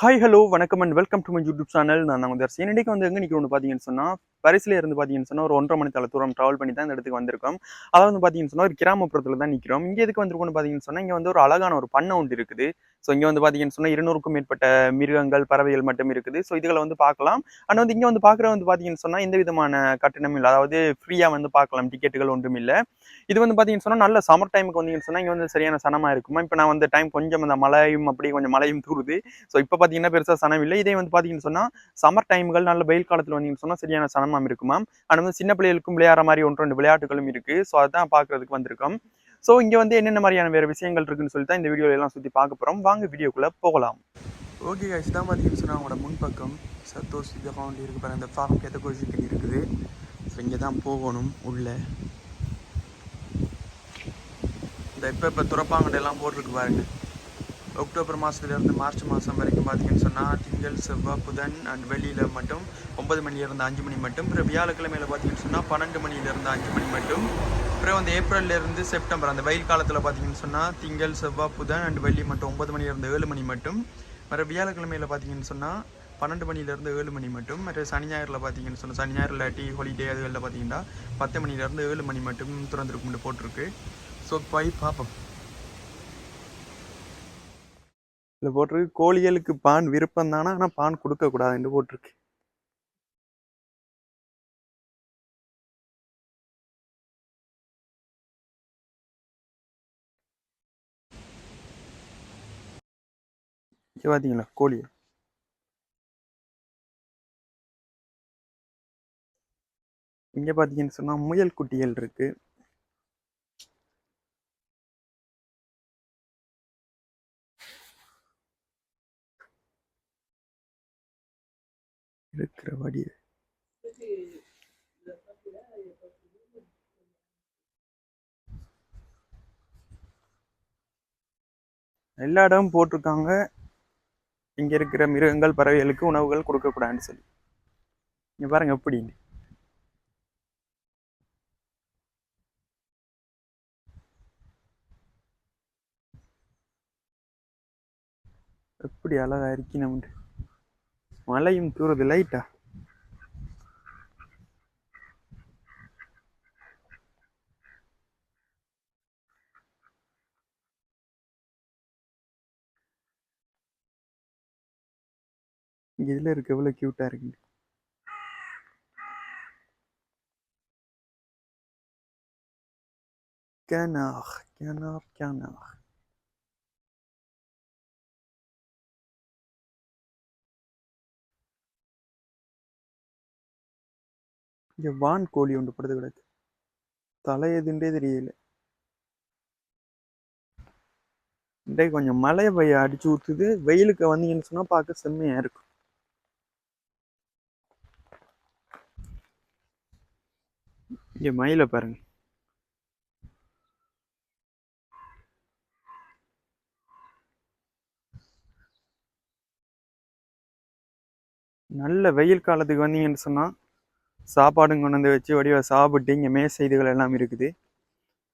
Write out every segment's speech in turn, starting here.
Hi hello வணக்கம் and welcome to my YouTube channel நான் தான் வந்து இன்னைக்கு வந்து எங்கே நிற்கிறோம் பார்த்தீங்கன்னு சொன்னால் பரிசில் இருந்து பார்த்தீங்கன்னு சொன்னால் ஒரு ஒன்றரை மணி தலை தூரம் ட்ராவல் பண்ணி தான் இந்த இடத்துக்கு வந்திருக்கோம். அதாவது வந்து பார்த்தீங்கன்னு சொன்னால் ஒரு கிராமப்புறத்தில் தான் நிற்கிறோம் இங்கே எதுக்கு வந்திருக்கோம்னு பார்த்தீங்கன்னு சொன்னால் இங்கே வந்து ஒரு அழகான ஒரு பண்ணை ஒன்று இருக்குது. ஸோ இங்கே வந்து பார்த்தீங்கன்னு சொன்னால் இருநூறுக்கும் மேற்பட்ட மிருகங்கள் பறவைகள் மட்டும் இருக்குது. ஸோ இதுகளை வந்து பார்க்கலாம். ஆனால் வந்து இங்கே வந்து பார்க்குற வந்து பார்த்தீங்கன்னு சொன்னால் எந்த விதமான கட்டணம் இல்லை. அதாவது ஃப்ரீயாக வந்து பார்க்கலாம். டிக்கெட்டுகள் ஒன்றும் இல்லை. இது வந்து பார்த்தீங்கன்னு சொன்னால் நல்ல சம்மர் டைமுக்கு வந்தீங்கன்னு சொன்னால் இங்கே வந்து சரியான சனமாக இருக்குமா? இப்போ நான் வந்து டைம் கொஞ்சம் அந்த மழையும் அப்படி கொஞ்சம் மழையும் தூருது. ஸோ இப்போ பார்த்தீங்கன்னா பெருசாக சனம் இல்லை. இதே வந்து பார்த்தீங்கன்னு சொன்னால் சம்மர் டைம்கள் நல்ல வெயில் காலத்தில் வந்தீங்கன்னு சொன்னால் சரியான சனமாக இருக்குமா ஆனால் வந்து சின்ன பிள்ளைகளுக்கும் விளையாடுற மாதிரி ஒன்று ரெண்டு விளையாட்டுகளும் இருக்குது ஸோ அதான் பார்க்குறதுக்கு வந்திருக்கோம். ஸோ இங்கே வந்து என்னென்ன மாதிரியான வேறு விஷயங்கள் இருக்குன்னு சொல்லி தான் இந்த வீடியோல எல்லாம் சுற்றி பார்க்க போகிறோம் வாங்க வீடியோக்குள்ளே போகலாம். ஓகே கைஸ் தான் பார்த்தீங்கன்னு சொன்னால் அவங்களோட முன்பக்கம். சத்தோஷ் இதகவுண்ட் இருக்கு பாருங்கள் அந்த ஃபார்ம் கேத்த கோஷிக்கு இருக்குது. ஸோ இங்கே தான் போகணும் உள்ளே. இந்த இப்போ இப்போ துறப்பாங்கடையெல்லாம் போட்டிருக்கு பாருங்கள் அக்டோபர் மாதத்துலேருந்து மார்ச் மாதம் வரைக்கும் பார்த்தீங்கன்னு சொன்னால் திங்கள் செவ்வாய் புதன் அண்ட் வெளியில் மட்டும் ஒன்பது மணிலேருந்து அஞ்சு மணி மட்டும் அப்புறம் வியாழக்கிழமையில் பார்த்தீங்கன்னு சொன்னால் பன்னெண்டு மணிலேருந்து அஞ்சு மணி மட்டும் அப்புறம் வந்து ஏப்ரல்லேருந்து செப்டம்பர் அந்த வெயில் காலத்தில் பார்த்தீங்கன்னு சொன்னால் திங்கள் செவ்வாய் புதன் அண்ட் வெள்ளி மட்டும் ஒன்பது மணிலேருந்து ஏழு மணி மட்டும் மற்ற வியாழக்கிழமையில் பார்த்தீங்கன்னு சொன்னால் பன்னெண்டு மணிலேருந்து ஏழு மணி மட்டும் மற்ற சனி ஞாயிறில் பார்த்தீங்கன்னு சொன்னால் சனி ஞாயிறு இல்லாட்டி ஹாலிடே அதுகளில் பார்த்தீங்கன்னா பத்து மணிலேருந்து ஏழு மணி மட்டும் திறந்துருக்கும்னு போட்டிருக்கு. ஸோ போய் பார்ப்போம் இதில் போட்டிருக்கு. கோழிகளுக்கு பான் விருப்பம் தானே? ஆனால் பான் கொடுக்கக்கூடாதுன்னு போட்டிருக்கு. பார்த்தீங்களா? கோழி. இங்கே பார்த்தீங்கன்னு சொன்னால் முயல் குட்டிகள் இருக்குது இருக்கிற வடி எல்லா இடமும் போட்டிருக்காங்க. இங்க இருக்கிற மிருகங்கள் பறவைகளுக்கு உணவுகள் கொடுக்கக்கூடாதுன்னு சொல்லி. இங்க பாருங்க எப்படி. எப்படி அழகா இருக்கு மழையும் தூருது லைட்டா இதில் இருக்க எவ்வளோ க்யூட்டாக கியூட்டா இருக்கு? Canard canard. இங்கே வான் கோழி ஒன்று படுத்து கிடக்கு. தலை எதுன்றே தெரியல. இன்றைக்கு கொஞ்சம் மழை பெய்ய அடிச்சு ஊற்றுது வெயிலுக்கு வந்தீங்கன்னு சொன்னால் பார்க்க செம்மையாக இருக்கும். இங்கே மயில பாருங்க. நல்ல வெயில் காலத்துக்கு வந்தீங்கன்னு சொன்னா சாப்பாடும் கொண்டு வந்து வச்சு வடிவ சாப்பிட்டு இங்கே மேசைதுகள் எல்லாம் இருக்குது.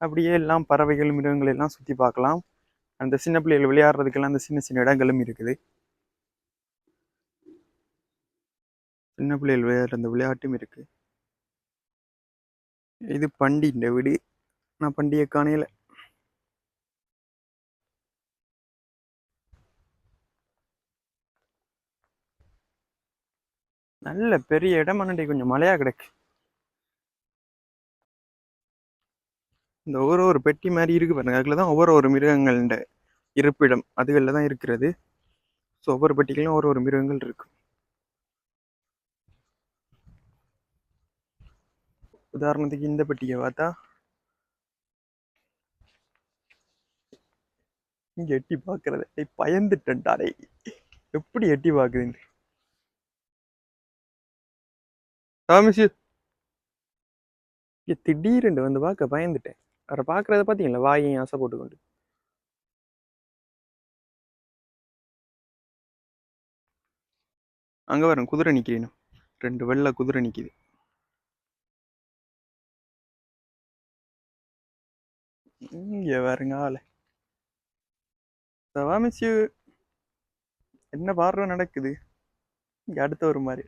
அப்படியே எல்லாம் பறவைகள் மிருகங்கள் எல்லாம் சுற்றி பார்க்கலாம். அந்த சின்ன பிள்ளைகள் விளையாடுறதுக்கெல்லாம் அந்த சின்ன சின்ன இடங்களும் இருக்குது. சின்ன பிள்ளைகள் விளையாடுற அந்த விளையாட்டும் இருக்குது இது பண்டி இந்த வீடு. நான் பண்டிகை காணையில் நல்ல பெரிய இடம் மண்ணடி கொஞ்சம் மழையா கிடக்கு. இந்த ஒவ்வொரு ஒரு பெட்டி மாதிரி இருக்கு பாருங்க. அதுல தான் ஒவ்வொரு ஒரு மிருகங்கள்ட இருப்பிடம் அதுகளில் தான் இருக்கிறது. ஸோ ஒவ்வொரு பெட்டிகளும் ஒரு ஒரு மிருகங்கள் இருக்கு உதாரணத்துக்கு இந்த பெட்டியை பார்த்தா இங்க எட்டி பார்க்கறது. டேய் எப்படி எட்டி பார்க்குதுன்னு தாமிச்சு இங்க திடீர்னு வந்து பார்க்க பயந்துட்டேன். அவரை பார்க்குறத பார்த்தீங்களா? வாயையும் ஆசை போட்டுக்கொண்டு. அங்க வரும் குதிரை நிக்கிறேன் ரெண்டு வெள்ளை குதிரை நிக்குது. இங்கே வருங்க ஆளு. சவா என்ன பாடுறோம் நடக்குது? இங்க அடுத்த ஒரு மாதிரி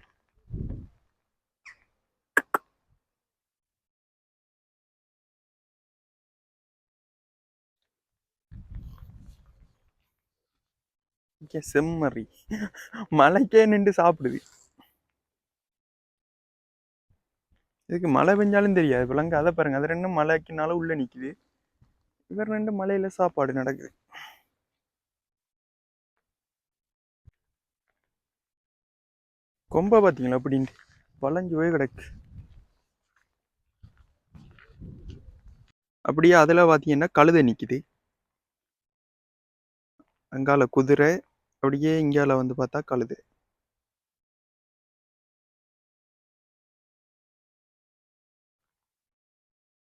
இங்கே செம்மறி. மலைக்கே நின்று சாப்பிடுது. இதுக்கு மழை பெஞ்சாலும் தெரியாது. விலங்கு அதை பாருங்க. அது ரெண்டும் மலைக்குனால உள்ள நிக்குது. இவர் ரெண்டு மலையில சாப்பாடு நடக்குது. கொம்ப பாத்தீங்களா அப்படின்னு வளைஞ்சு போய் கிடக்கு. அப்படியே அதுல பாத்தீங்கன்னா கழுதை நிக்குது. அங்கால குதிரை அப்படியே இந்தியாவில் வந்து பார்த்தா கழுதை.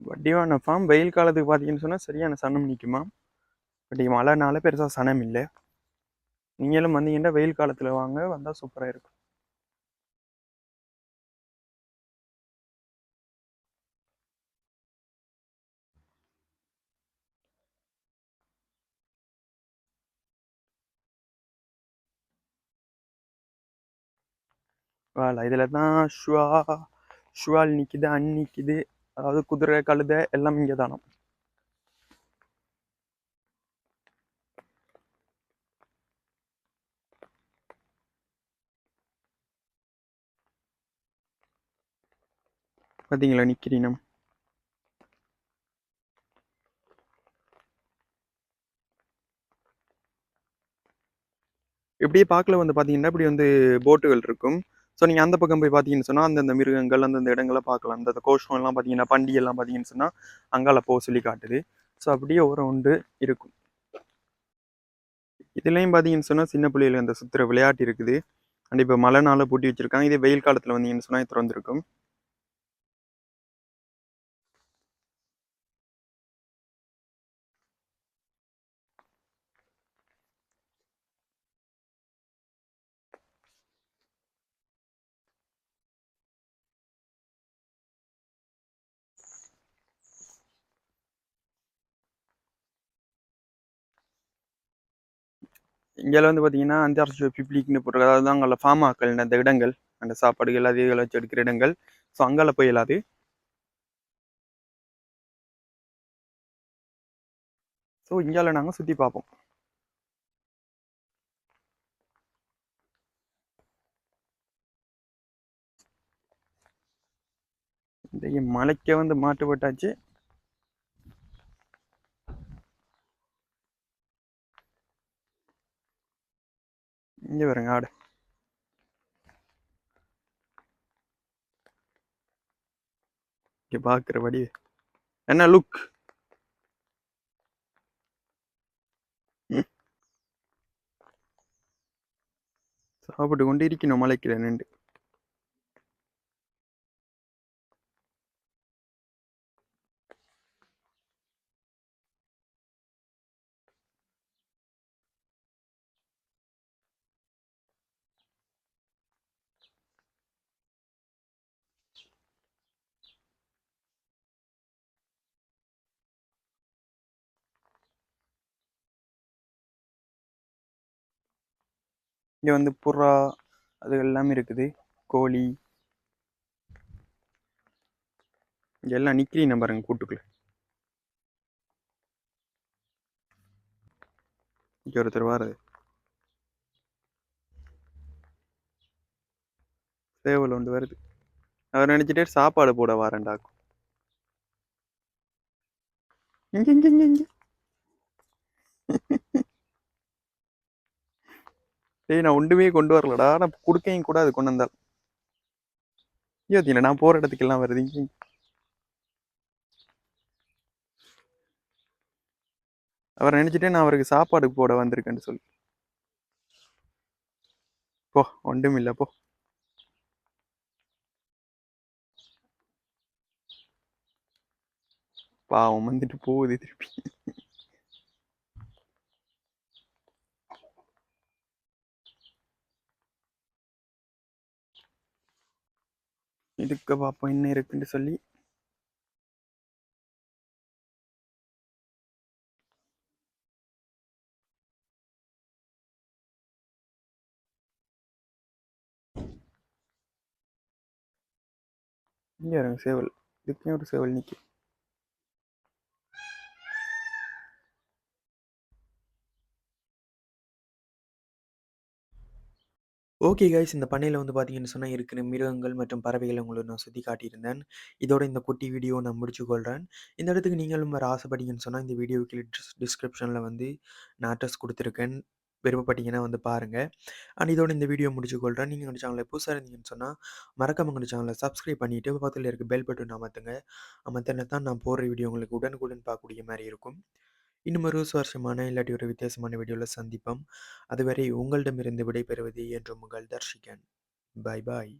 வட்டிவான ஃபார்ம் வெயில் காலத்துக்கு பார்த்தீங்கன்னு சொன்னால் சரியான சனம் நிற்குமா பட் மழைனால பெருசாக சனம் இல்லை நீங்களும் வந்தீங்கன்னா வெயில் காலத்தில் வாங்க வந்தால் சூப்பராக இருக்கும். வேலை இதில் தான் ஷுவா ஷுவால் நிற்கிது அண் நிற்கிது அதாவது குதிரை கழுதை எல்லாம் இங்கே தானம் பார்த்தீங்களா நிற்கிறீனம் இப்படியே பார்க்கல வந்து பார்த்தீங்கன்னா இப்படி வந்து போட்டுகள் இருக்கும். ஸோ நீங்கள் அந்த பக்கம் போய் பார்த்தீங்கன்னு சொன்னால் அந்தந்த மிருகங்கள் அந்தந்த இடங்களை பார்க்கலாம் அந்த கோஷம் எல்லாம் பார்த்தீங்கன்னா பண்டி எல்லாம் பார்த்தீங்கன்னு சொன்னால் அங்கால போக சொல்லி காட்டுது. ஸோ அப்படியே ஒரு உண்டு இருக்கும். இதுலேயும் பார்த்தீங்கன்னு சொன்னால் சின்ன பிள்ளைகளுக்கு அந்த சுற்றுற விளையாட்டு இருக்குது. அண்ட் இப்போ மழை நாளில் பூட்டி வச்சிருக்காங்க. இதே வெயில் காலத்தில் வந்தீங்கன்னு சொன்னால் திறந்துருக்கும். இங்கே வந்து பார்த்தீங்கன்னா அந்தாராஷ்டிரிய பிப்ளிக்னு போட்டிருக்கு. அதாவது அங்கே ஃபார்மாக்கள் அந்த இடங்கள் அந்த சாப்பாடுகள் அது இதெல்லாம் வச்சு எடுக்கிற இடங்கள். ஸோ அங்கால போய் இல்லாது ஸோ இங்கால நாங்கள் சுற்றி பார்ப்போம். இந்த மலைக்க வந்து மாட்டுப்பட்டாச்சு. இங்கே வருங்க ஆடு. இங்கே பார்க்குறபடி என்ன லுக் சாப்பிட்டு கொண்டு இருக்கணும் மலைக்கிற நின்று. இங்கே வந்து புறா அது எல்லாமே இருக்குது. கோழி. இங்கே எல்லாம் நிற்கிறீங்க பாருங்க கூட்டுக்குள்ள. இங்கே ஒருத்தர் வாரது சேவல் ஒன்று வருது. அவர் நினைச்சிட்டே சாப்பாடு போட வாரண்டாக்கும் இங்கே இங்கே இங்கே இங்கே. டேய் நான் ஒன்றுமே கொண்டு வரலடா. நான் கூட அது கொண்டு வந்தால். ஐயோ நான் போற இடத்துக்கெல்லாம் வருது. அவர் நினைச்சிட்டே நான் அவருக்கு சாப்பாடு போட வந்திருக்கேன்னு சொல்லி. போ ஒன்றும் இல்லை போ. பாவம் வந்துட்டு போகுது திருப்பி. இதுக்கு பார்ப்போம் என்ன இருக்குன்னு சொல்லி. இங்கே இருங்க சேவல். இதுக்கே ஒரு சேவல் நிற்கும் ஓகே கைஸ் இந்த பண்ணையில் வந்து பார்த்தீங்கன்னு சொன்னால் இருக்கிற மிருகங்கள் மற்றும் பறவைகளை உங்களுக்கு நான் சுற்றி காட்டியிருந்தேன். இதோட இந்த குட்டி வீடியோ நான் முடிச்சு கொள்கிறேன் இந்த இடத்துக்கு நீங்களும் வர ஆசைப்பட்டீங்கன்னு சொன்னால் இந்த வீடியோக்கு டிஸ்கிரிப்ஷனில் வந்து நான் அட்ரஸ் கொடுத்துருக்கேன். விருப்பப்பட்டீங்கன்னா வந்து பாருங்கள் அண்ட் இதோட இந்த வீடியோ முடிச்சு கொள்கிறேன் நீங்கள் எங்கள் சேனலில் புதுசாக இருந்தீங்கன்னு சொன்னால் மறக்காம எங்கள் சேனலை சப்ஸ்கிரைப் பண்ணிவிட்டு பக்கத்தில் இருக்க பெல் பட்டன் அமர்த்துங்க. அமர்த்தினா தான் நான் போடுற வீடியோ உங்களுக்கு உடனுக்குடன் பார்க்கக்கூடிய மாதிரி இருக்கும். இன்னும் ஒரு சுவாரஸ்யமான இல்லாட்டி ஒரு வித்தியாசமான வீடியோவில் சந்திப்போம். அதுவரை உங்களிடமிருந்து விடைபெறுவது என்று உங்கள் தர்ஷிகன். பாய் பாய்